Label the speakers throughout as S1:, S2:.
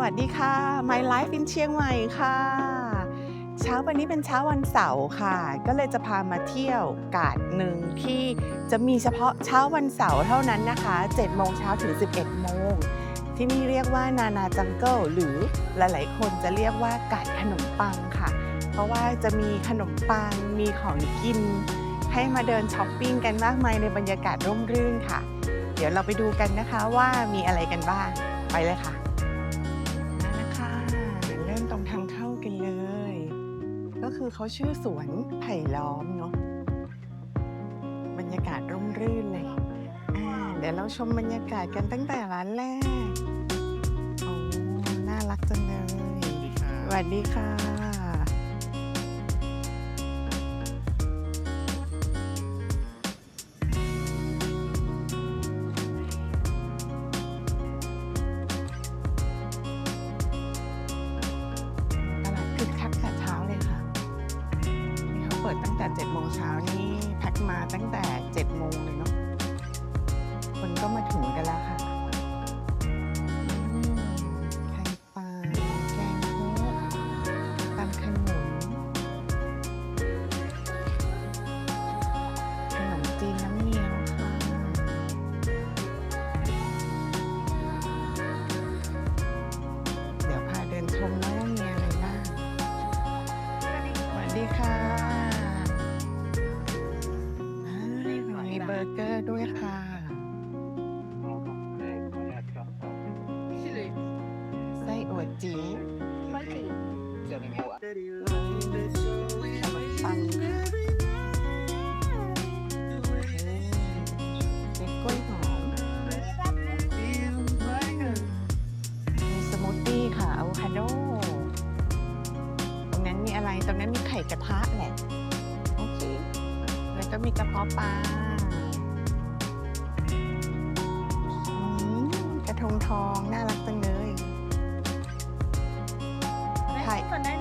S1: วัสดีค่ะ My Life in เชียงใหม่ค่ะ เช้าวันนี้เป็นเช้าวันเสาร์ค่ะ ก็เลยจะพามาเที่ยวกาดหนึ่งที่จะมีเฉพาะเช้าวันเสาร์เท่านั้นนะคะ7โมงเช้าถึง 11โมงที่นี่เรียกว่านานาจังเกิลหรือหลายๆ คนจะเรียกว่ากาดขนมปังค่ะ เพราะว่าจะมีขนมปังมีของกิน ให้มาเดินช้อปปิ้งกันมากมายในบรรยากาศร่มรื่นค่ะ เดี๋ยวเราไปดูกันนะคะว่ามีอะไรกันบ้างไปเลยค่ะ คือเขาชื่อสวนไผ่ล้อมเนาะบรรยากาศร่มรื่นเลยอ่าเดี๋ยวเราชมบรรยากาศกันตั้งแต่ร้านแรกโอ้น่ารักจังเลยสวัสดีค่ะ ได้ชิมก่อนได้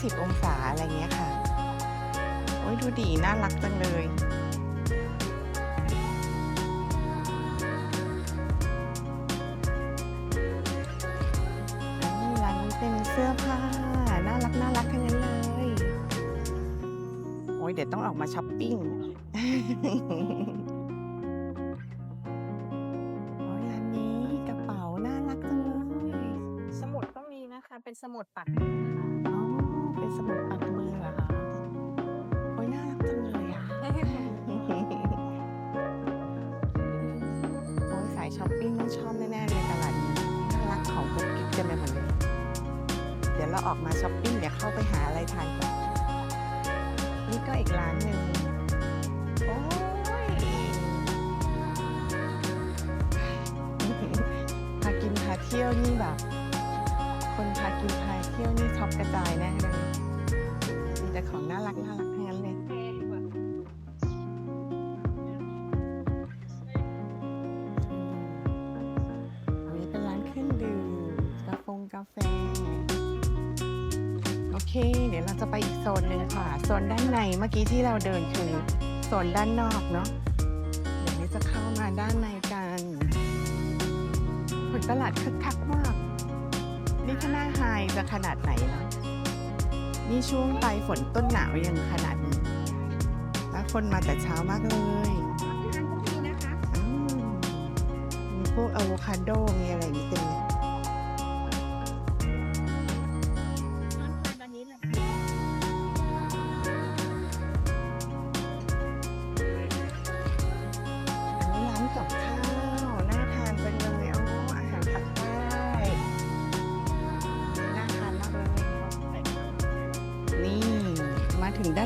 S1: 20 องศาอะไรเงี้ยค่ะ โอ้ยดูดี น่ารักจังเลย ร้านนี้เป็นเสื้อผ้า น่ารักน่ารักทั้งนั้นเลย โอ้ยเดี๋ยวต้องออกมาช้อปปิ้งร้านนี้กระเป๋าน่ารักจังเลย
S2: สมุดก็มีนะคะเป็น สมุดปัก
S1: อ๋อเป็นสมุดปักมือเหรอคะโอ้ยน่ารักจังเลยอะ โอ้ยสายช้อปปิ้งต้องชอบแน่ๆเลยตลาดนี้น่ารักของกุ๊กกิ๊กเต็มไปหมดเลย เดี๋ยวเราออกมาช้อปปิ้งเดี๋ยวเข้าไปหาอะไรทานก่อนนี่ก็อีกร้านหนึ่งโอ้ยพากินพาเที่ยวนี่แบบ คนพากินพาเที่ยวนี่ช็อปกระจายแน่เลย รักน่ารักทั้งนั้นเลย อันนี้เป็นร้านเครื่องดื่มกาแฟกาแฟ โอเค เดี๋ยวเราจะไปอีกโซนหนึ่งค่ะ โซนด้านในเมื่อกี้ที่เราเดินคือโซนด้านนอกเนาะ เดี๋ยวนี้จะเข้ามาด้านในกันผลตลาดคึกคักมาก นี่ถ้าหน้าไฮจะขนาด นนะนี่ช่วงปลายฝนต้นหนาวยังขนาดนี้แล้วคนมาแต่เช้ามากเลย
S2: มีนะคะ
S1: อืมมีพวกอะโวคาโดมีอะไรอย่างนี้เต็มเลย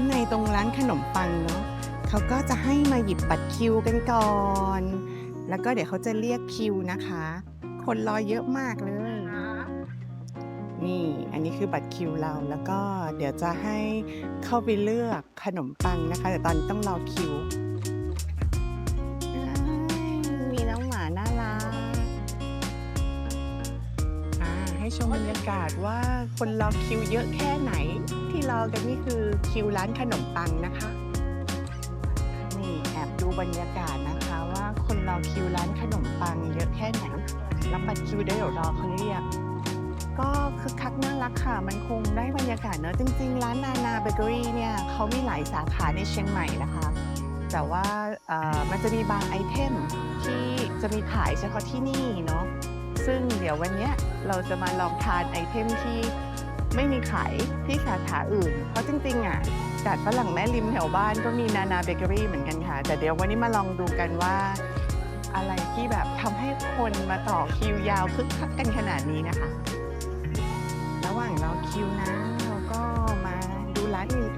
S1: านในตรงร้านขนมปังเนาะเขาก็จะให้มาหยิบบัตรคิวกันก่อน แล้วก็เดี๋ยวเขาจะเรียกคิวนะคะ คนรอเยอะมากเลย นี่ อันนี้คือบัตรคิวเรา แล้วก็เดี๋ยวจะให้เข้าไปเลือกขนมปังนะคะ แต่ตอนนี้ต้องรอคิว คนรอคิวเยอะแค่ไหน ที่รอกันนี่คือคิวร้านขนมปังนะคะ นี่แอบดูบรรยากาศนะคะว่าคนรอคิวร้านขนมปังเยอะแค่ไหนรับบัตรคิวได้เดี๋ยวรอเขาเรียก ก็คึกคักน่ารักค่ะ มันคงได้บรรยากาศเนอะจริงๆ ร้านนานาเบเกอรี่เนี่ยเขามีหลายสาขาในเชียงใหม่นะคะ แต่ว่ามันจะมีบางไอเทมที่จะมีขายเฉพาะที่นี่เนาะ ซึ่งเดี๋ยววันนี้เราจะมาลองทานไอเทมที่ไม่มีขายที่สาขาอื่น เพราะจริงๆอะกาดฝรั่งแม่ริมแถวบ้านก็มีนานาเบเกอรี่เหมือนกันค่ะ แต่เดี๋ยววันนี้มาลองดูกันว่าอะไรที่แบบทำให้คนมาต่อคิวยาวคึกคักกันขนาดนี้นะคะ ระหว่างรอคิวนะเราก็มาดูร้านอื่น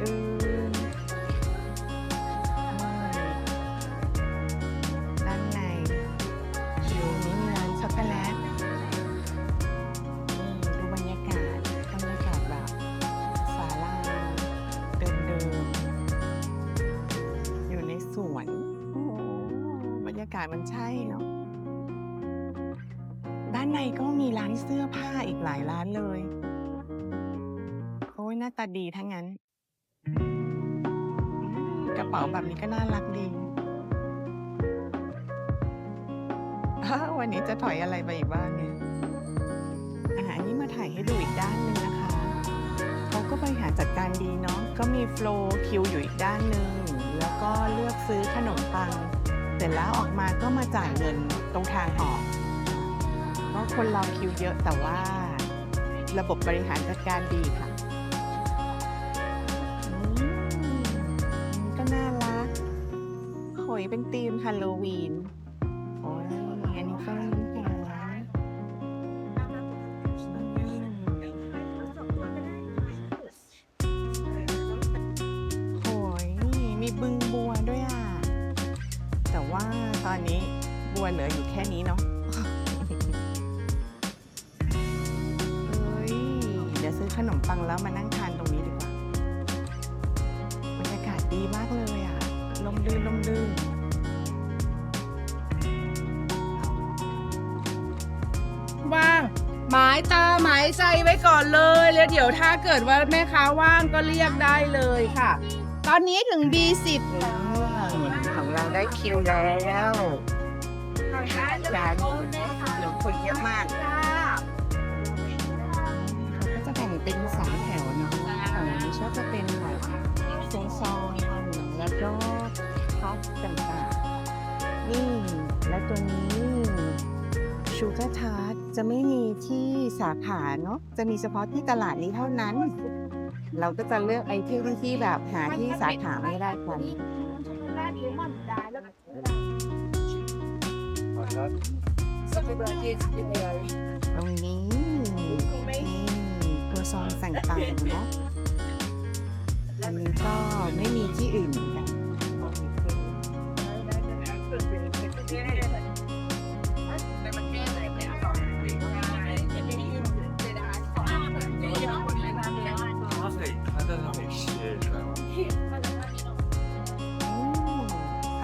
S1: หลายร้านเลย โอ้ยหน้าตาดีทั้งนั้น กระเป๋าแบบนี้ก็น่ารักดีอ้าววันนี้จะถอยอะไรไปอีกบ้างเนี่ยอาอันนี้มาถ่ายให้ดูอีกด้านหนึ่งนะคะ เขาก็บริหารจัดการดีเนาะ ก็มีโฟล์คิวอยู่อีกด้านหนึ่ง แล้วก็เลือกซื้อขนมปัง เสร็จแล้วออกมาก็มาจ่ายเงินตรงทางออกก็คนรอคิวเยอะแต่ว่า ระบบบริหารจัดการดีค่ะก็น่ารักโหยเป็นธีมฮัลโลวีน นลมลื่น
S3: ว่างหมายตาหมายใจไว้ก่อนเลย แล้วเดี๋ยวถ้าเกิดว่าแม่ค้าว่างก็เรียกได้เลยค่ะ ตอนนี้ถึง B10
S1: ของเราได้คิวแล้วร้านหนูคนเยอะมาก ต่างๆ นี่ และตัวนี้ชูการ์ทาร์ตจะไม่มีที่สาขาเนาะจะมีเฉพาะที่ตลาดนี้เท่านั้น เราก็จะเลือกไอเทมที่แบบหาที่สาขาไม่ได้กันตรงนี้นี่ตัวซองต่างๆเนาะอันนี้ก็ไม่มีที่อื่นเหมือนกัน ส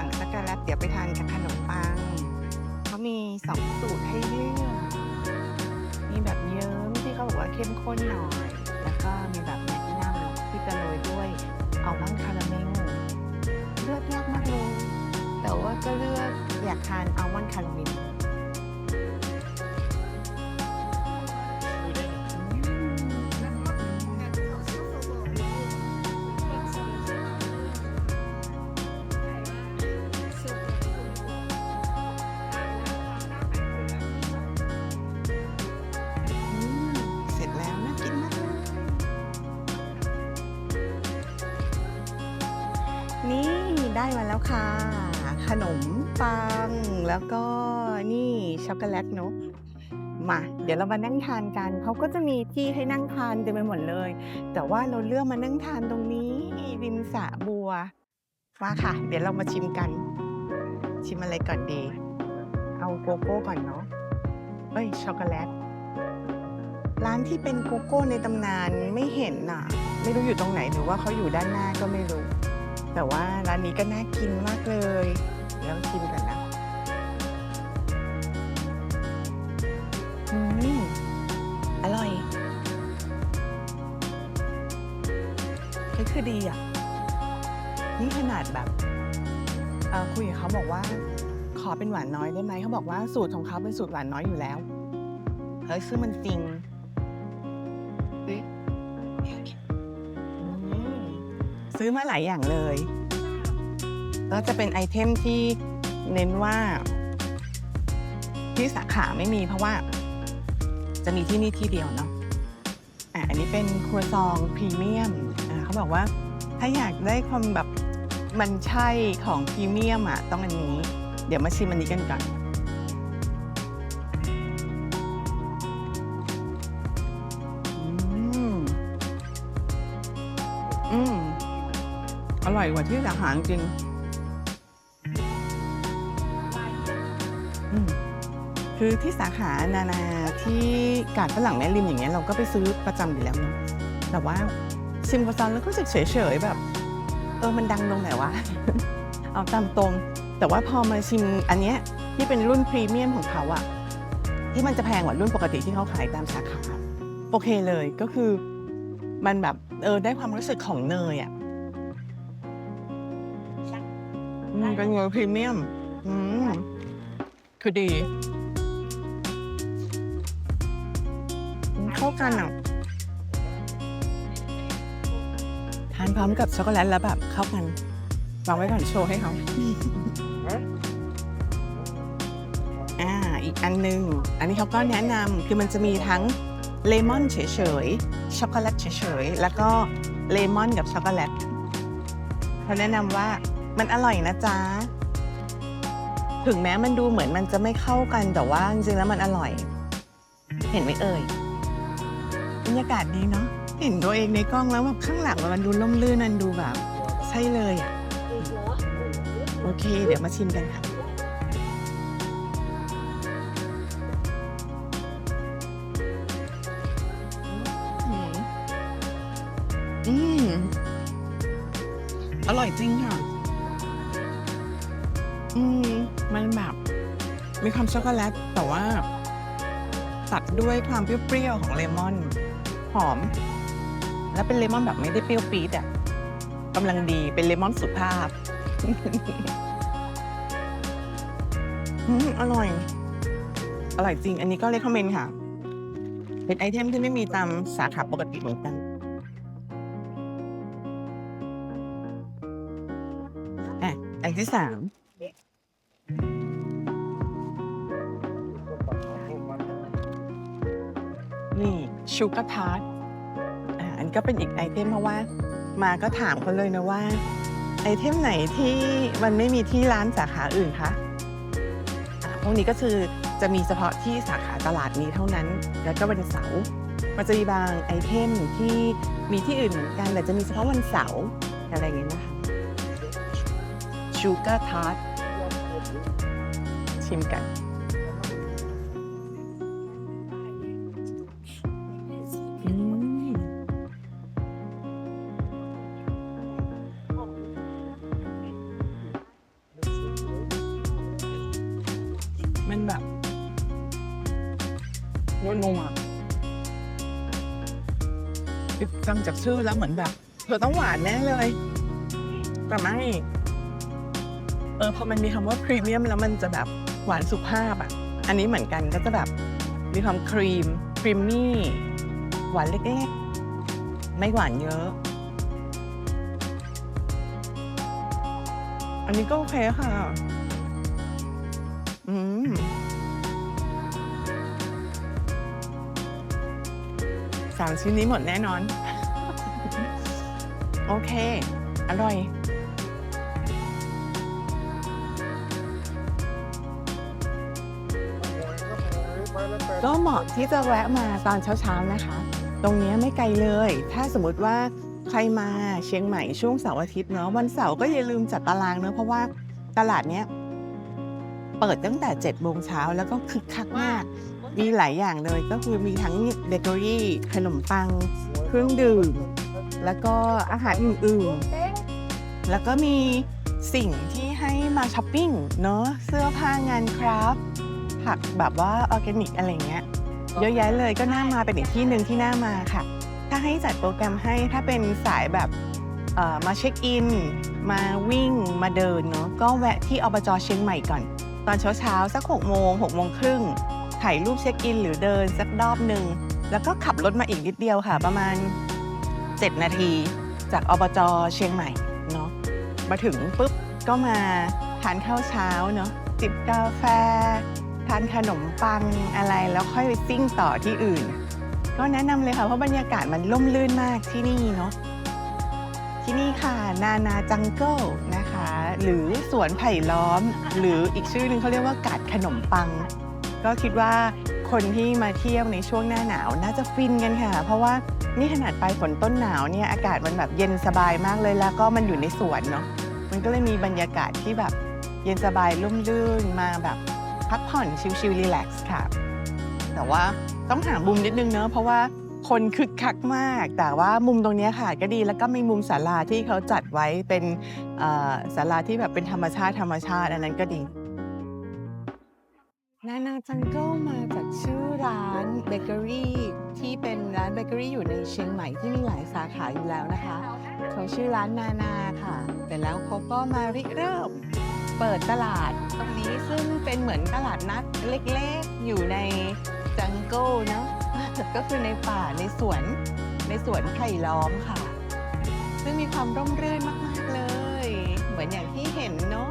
S1: ั่งช็อกโกแลตเดี๋ยวไปทานกับขนมปังเขามีสองสูตรให้เลือกมีแบบเยิ้มที่เขาบอกว่าเข้มข้นหน่อย ก็เลือกอยากทานอัลมอนด์คาราเมล เดี๋ยวเรามานั่งทานกันเขาก็จะมีที่ให้นั่งทานเต็มไปหมดเลย แต่ว่าเราเลือกมานั่งทานตรงนี้ริมสระบัวมาค่ะ เดี๋ยวเรามาชิมกัน ชิมอะไรก่อนดี เอาโกโก้ก่อนเนาะเอ้ยช็อกโกแลตร้านที่เป็นโกโก้ในตำนานไม่เห็นน่ะ ไม่รู้อยู่ตรงไหนหรือว่าเขาอยู่ด้านหน้าก็ไม่รู้ แต่ว่าร้านนี้ก็น่ากินมากเลยเดี๋ยวชิมกันนะ อืมอร่อยเฮ้ยคือดีอะ นี่ขนาดแบบเอ่อคุยกับเขาบอกว่า ขอเป็นหวานน้อยได้ไหมเขาบอกว่าสูตรของเขาเป็นสูตรหวานน้อยอยู่แล้ว เฮ้ยซึ่งมันจริงอุ๊ยอืมซื้อมาหลายอย่างเลยก็จะเป็นไอเทมที่เน้นว่า ที่สาขาไม่มีเพราะว่า จะมีที่นี่ที่เดียวเนาะอะอันนี้เป็นครัวซองพรีเมียมอ่าเขาบอกว่าถ้าอยากได้ความแบบมันใช่ของพรีเมียมอะต้องอันนี้ เดี๋ยวมาชิมอันนี้กันก่อนอืมอืมอร่อยกว่าที่สาขาจริง คือที่สาขานานาที่กาดฝรั่งแม่ริมอย่างเงี้ยเราก็ไปซื้อประจำอยู่แล้วเนาะแต่ว่าชิมกระซอนแล้วก็รู้สึกเฉยๆแบบ เออมันดังตรงไหนวะ เอาตามตรง แต่ว่าพอมาชิมอันเนี้ยที่เป็นรุ่นพรีเมียมของเขาอะที่มันจะแพงกว่ารุ่นปกติที่เขาขายตามสาขาโอเคเลยก็คือมันแบบเออได้ความรู้สึกของเนยอะอืมเป็นเนยพรีเมียม อืมคือดี เข้ากันอะทานพร้อมกับช็อกโกแลตแล้วแบบเข้ากันวางไว้ก่อนโชว์ให้เขาอ่าอีกอันหนึง อันนี้เขาก็แนะนำคือมันจะมีทั้งเลมอนเฉยๆ ช็อกโกแลตเฉยๆ แล้วก็เลมอนกับช็อกโกแลตเขาแนะนำว่ามันอร่อยนะจ๊ะ ถึงแม้มันดูเหมือนมันจะไม่เข้ากันแต่ว่าจริงๆแล้วมันอร่อย เห็นไหมเอ่ยบ รรยากาศดีเนาะเห็นตัวเองในกล้องแล้วแบบข้างหลังมันดูล่มลื่นมันดูแบบใช่เลยอะโอเค เดี๋ยวมาชิมกันค่ะอืมอืมอร่อยจริงค่ะ อืม มันแบบมีความช็อกโกแลตแต่ว่า ตัดด้วยความเปรี้ยวๆของเลมอน หอม แล้วเป็นเลมอนแบบไม่ได้เปรี้ยวปี๊ดอะกำลังดีเป็นเลมอนสุภาพอืมอร่อย อร่อยจริง อันนี้ก็เลยคอมเมนต์ค่ะ เป็นไอเทมที่ไม่มีตามสาขาปกติเหมือนกัน อะ อันที่สาม ชูการ์ทาร์ตอันนี้ก็เป็นอีกไอเทมเพราะว่า มาก็ถามเขาเลยนะว่า ไอเทมไหนที่มันไม่มีที่ร้านสาขาอื่นคะพวกนี้ก็คือจะมีเฉพาะที่สาขาตลาดนี้เท่านั้น แล้วก็วันเสาร์มันจะมีบางไอเทมที่มีที่อื่นเหมือนกันแต่จะมีเฉพาะวันเสาร์อะไรอย่างเงี้ยนะคะชูการ์ทาร์ตชิมกัน นัวฟังจากชื่อแล้วเหมือนแบบเธอต้องหวานแน่เลย แต่ไม่ เออพอมันมีคำว่าพรีเมียมแล้วมันจะแบบหวานสุภาพอะ อันนี้เหมือนกันก็จะแบบมีความครีมครีมมี่ หวานเล็กๆ ไม่หวานเยอะ อันนี้ก็โอเคค่ะ อืม สามชิ้นนี้หมดแน่นอน โอเค อร่อย ก็เหมาะที่จะแวะมาตอนเช้าๆนะคะ ตรงเนี้ยไม่ไกลเลย ถ้าสมมติว่าใครมาเชียงใหม่ช่วงเสาร์อาทิตย์เนาะวันเสาร์ก็อย่าลืมจัดตารางเนาะเพราะว่าตลาดเนี้ยเปิดตั้งแต่7จ็ดโมงเช้าแล้วก็คึกคักมาก มีหลายอย่างเลยก็คือมีทั้งเบเกอรี่ ขนมปัง เครื่องดื่ม แล้วก็อาหารอื่นๆ แล้วก็มีสิ่งที่ให้มาช้อปปิ้งเนาะเสื้อผ้างานคราฟต์ผักแบบว่าออร์แกนิกอะไรเงี้ยเยอะแยะเลยก็น่ามาเป็นอีกที่หนึ่งที่น่ามาค่ะ ถ้าให้จัดโปรแกรมให้ถ้าเป็นสายแบบมาเช็คอิน มาวิ่งมาเดินเนาะก็แวะที่อบจเชียงใหม่ก่อน ตอนเช้าเช้าๆสัก6โมง6โมงครึ่ง ถ่ายรูปเช็คอิน หรือเดินสักรอบหนึ่งแล้วก็ขับรถมาอีกนิดเดียวค่ะ ประมาณ 7 นาที จากอบจเชียงใหม่เนาะมาถึงปุ๊บก็มาทานข้าวเช้าเนาะจิบกาแฟ ทานขนมปังอะไรแล้วค่อยไปซิ่งต่อที่อื่น ก็แนะนำเลยค่ะ เพราะบรรยากาศมันร่มรื่นมากที่นี่เนาะที่นี่ค่ะ นานาจังเกิลนะคะ หรือสวนไผ่ล้อม หรืออีกชื่อหนึงเขาเรียกว่ากาดขนมปัง ก็คิดว่าคนที่มาเที่ยวในช่วงหน้าหนาวน่าจะฟินกันค่ะ เพราะว่านี่ขนาดไปฝนต้นหนาวเนี่ยอากาศมันแบบเย็นสบายมากเลยแล้วก็มันอยู่ในสวนเนาะมันก็เลยมีบรรยากาศที่แบบเย็นสบายร่มรื่นมาแบบพักผ่อนชิลๆรีแลกซ์ค่ะ แต่ว่าต้องหามุมนิดนึงเนอะเพราะว่าคนคึกคักมาก แต่ว่ามุมตรงนี้ค่ะก็ดีแล้วก็มีมุมศาลาที่เขาจัดไว้เป็นศาลาที่แบบเป็นธรรมชาติธรรมชาติอันนั้นก็ดี นานาจังเกิลมาจากชื่อร้านเบเกอรี่ที่เป็นร้านเบเกอรี่อยู่ในเชียงใหม่ที่มีหลายสาขาอยู่แล้วนะคะเขาชื่อร้านนานาค่ะ แต่แล้วเขาก็มาริเริ่มเปิดตลาดตรงนี้ซึ่งเป็นเหมือนตลาดนัดเล็กๆ อยู่ในจังเกิลเนาะก็คือในป่าในสวนในสวนไผ่ล้อมค่ะ ซึ่งมีความร่มรื่นมากๆเลย เหมือนอย่างที่เห็นเนาะ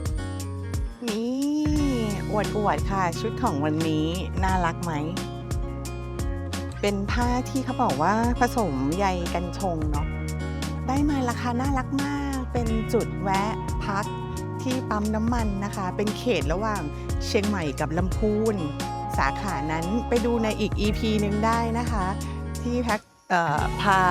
S1: อวดอวดๆค่ะ ชุดของวันนี้น่ารักไหม เป็นผ้าที่เขาบอกว่าผสมใยกันชงเนาะได้มาราคาน่ารักมาก เป็นจุดแวะพักที่ปั๊มน้ำมันนะคะ เป็นเขตระหว่างเชียงใหม่กับลำพูน สาขานั้นไปดูในอีก EP หนึ่งได้นะคะ ที่แพ็คพา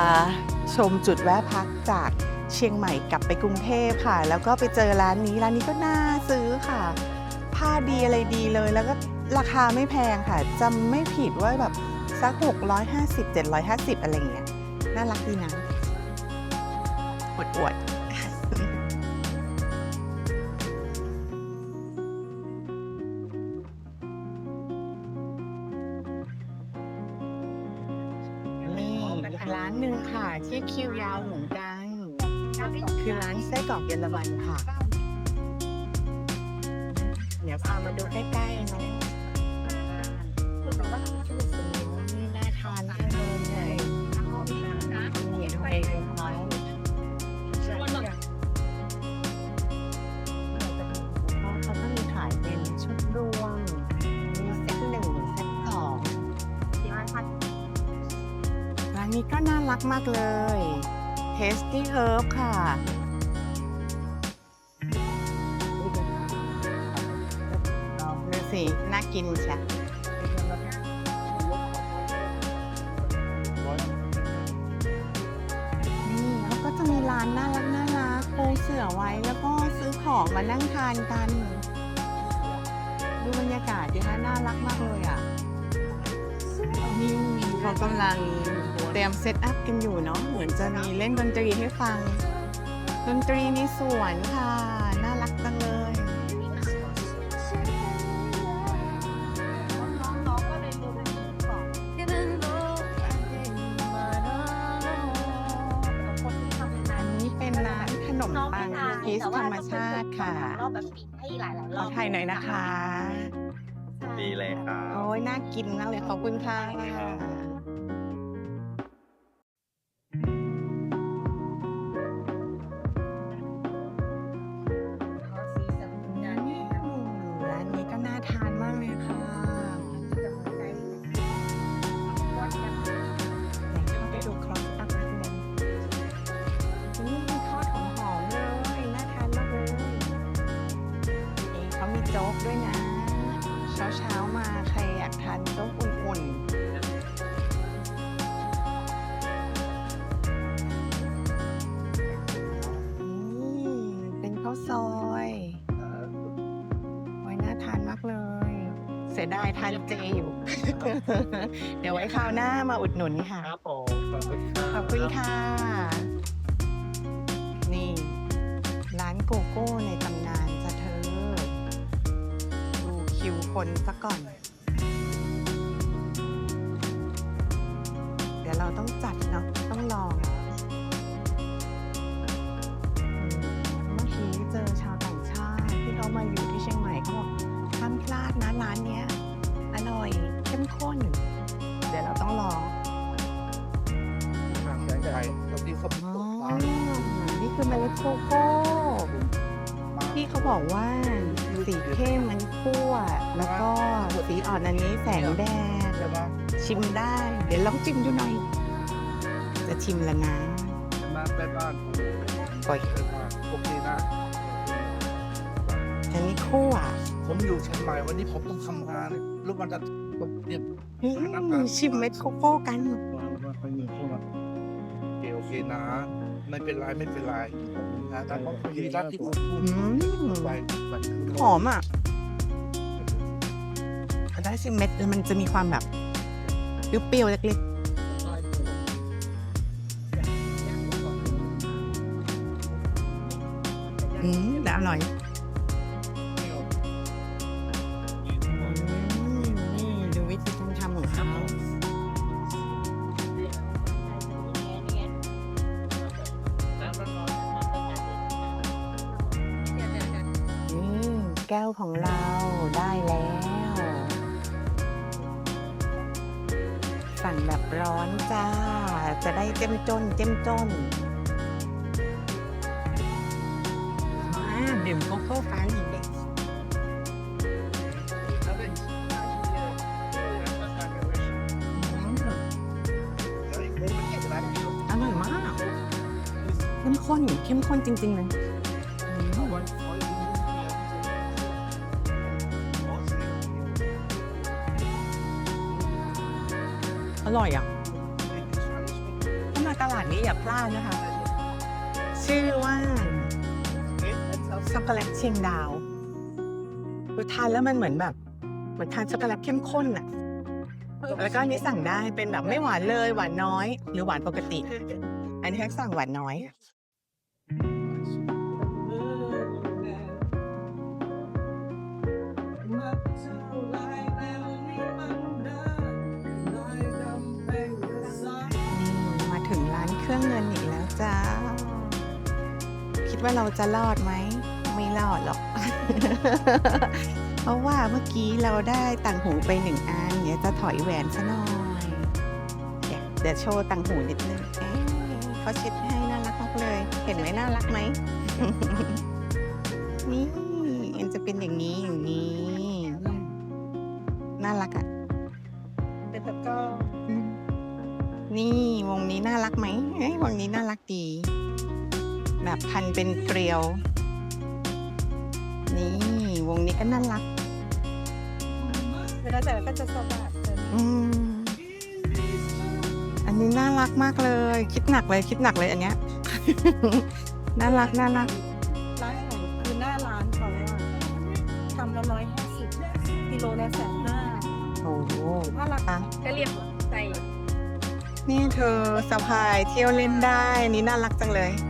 S1: ชมจุดแวะพักจากเชียงใหม่กลับไปกรุงเทพค่ะ แล้วก็ไปเจอร้านนี้ร้านนี้ก็น่าซื้อค่ะ ผ้าดีอะไรดีเลย แล้วก็ราคาไม่แพงค่ะจำไม่ผิดว่าแบบสัก 650 750 อะไรอย่างเงี้ยน่ารักดีนะอวดอวดนี่อีกร้านหนึ่งค่ะ ที่คิวยาวเหมือนกัน คือร้านไส้กรอกเยอรมันค่ะเดี๋ยวพามาดูใกล้ๆเนาะนี่น่าทานมากเลยเนี่ยนี่ดูเองเขาเขาต้องมีขายเป็นชุดรวมมีเซตหนึ่งเซตสองร้านนี้ก็น่ารักมากเลย Tasty Herb ค่ะ กินใช่นี่เขาก็จะมีร้านน่ารักน่ารักปูเสือไว้แล้วก็ซื้อของมานั่งทานกัน ดูบรรยากาศดีคะน่ารักมากเลยอะนี่เขากำลังเตรียมเซตอัพกันอยู่เนาะเหมือนจะมีเล่นดนตรีให้ฟัง ดนตรีในสวนค่ะ น่ารักจังเลย
S2: ง
S1: พีสธรรมชาติค่ะ
S2: รอบแบบปิดให้หลายๆร
S1: ข
S2: อ
S1: อบถ่ายหน่อยนะคะ
S4: ดีเลยครับ
S1: โอ้ยน่ากินมากเลยขอบคุณค่ะ ด้วยนะ เช้าเช้าๆมาใครอยากทานโจ๊กอุ่นๆนี่เป็นข้าวซอยไว้น่าทานมากเลย เสียดายทานเจอยู่ เดี๋ยวไว้คราวหน้ามาอุดหนุนค่ะ
S4: ครับผมขอบคุณครับ
S1: ขอบคุณค่ะ นี่ ร้านโกโก้ในต คิวคนซะก่อน เดี๋ยวเราต้องจัดเนาะต้องลองเมื่อกี้เจอชาวต่างชาติที่เขามาอยู่ที่เชียงใหม่เขาบอกห้ามพลาดนะร้านเนี้ยอร่อยเข้มข้น เดี๋ยวเราต้องลอง
S4: อะแสงไข่ตรงนี้เขา
S1: อ๋อ
S4: ฟ้า
S1: นี่คือเมล็ดโกโก้ที่เขาบอกว่าสีเข้มมัน คั่ว แล้วก็สีอ่อนอันนี้แสงแดด
S4: ใช่ไหม
S1: ชิมได้ เดี๋ยวลองชิมดูหน่อย จะชิมแล้วนะ
S4: ใช่ไหมไปบ้านผม
S1: ปล่อย
S4: ไปบ้านโอเคนะ
S1: อันนี้คั่ว
S4: ผมอยู่เชียงใหม่วันนี้ผมต้องทำงานแล้วมันจะต้องเตรียม
S1: อืมชิมเม็ดโกโก้กัน
S4: มาไปหนึ่งคนโอเคโอเคนะไม่เป็นไรไม่เป็นไรนะแต่ก็คุยรักที่คุณพูด
S1: อืม
S4: ไปไป
S1: หอมอะ ได้สิเม็ดแล้วมันจะมีความแบบเปรี้ยวๆเล็กๆอืมแต่อร่อย สั่งแบบร้อนจ้า จะได้เจ้มจน เจ้มจนอ่าดื่มโกโก้กันเด็กอร่อยมาก เข้มข้น เข้มข้นจริงๆเลย ร่อยอะถ้ามาตลาดนี้อย่าพลาดนะคะ ชื่อว่าช็อกโกแลตเชียงดาวคือทานแล้วมันเหมือนแบบเหมือนทานช็อกโกแลตเข้มข้นอะ แล้วก็อันนี้สั่งได้เป็นแบบไม่หวานเลยหวานน้อย หรือหวานปกติ อันนี้แค่สั่งหวานน้อยนี่ ว่าเราจะรอดไหมไม่รอดหรอก เพราะว่าเมื่อกี้เราได้ต่างหูไปหนึ่งอันเดี๋ยวจะถอยแหวนซะหน่อย เดี๋ยวเดี๋ยวโชว์ต่างหูนิดนึงเอ๊ะเขาเช็ดให้น่ารักมากเลย เห็นไหมน่ารักไหม นี่มันจะเป็นอย่างนี้อย่างนี้ น่ารักอะ
S2: เป็นตะก้อ
S1: นี่วงนี้น่ารักไหมเอ้ยวงนี้น่ารักดี แบบพันเป็นเกลียว นี่วงนี้ก็น่ารัก
S2: เวลาแต่ก็จะสว่าง
S1: อืม อันนี้น่ารักมากเลย คิดหนักเลยคิดหนักเลยอันเนี้ย น่ารักน่ารัก
S2: ร้านไหนคือหน้าร้านเขาอะทำละร้อยห้าสิบกิโลละแสนห้า
S1: โอ้โห
S2: ถ้าราคา
S1: อะ
S2: ก็เรียกใส่
S1: นี่เธอสะพายเที่ยวเล่นได้อันนี้น่ารักจังเลย
S2: สำหรับ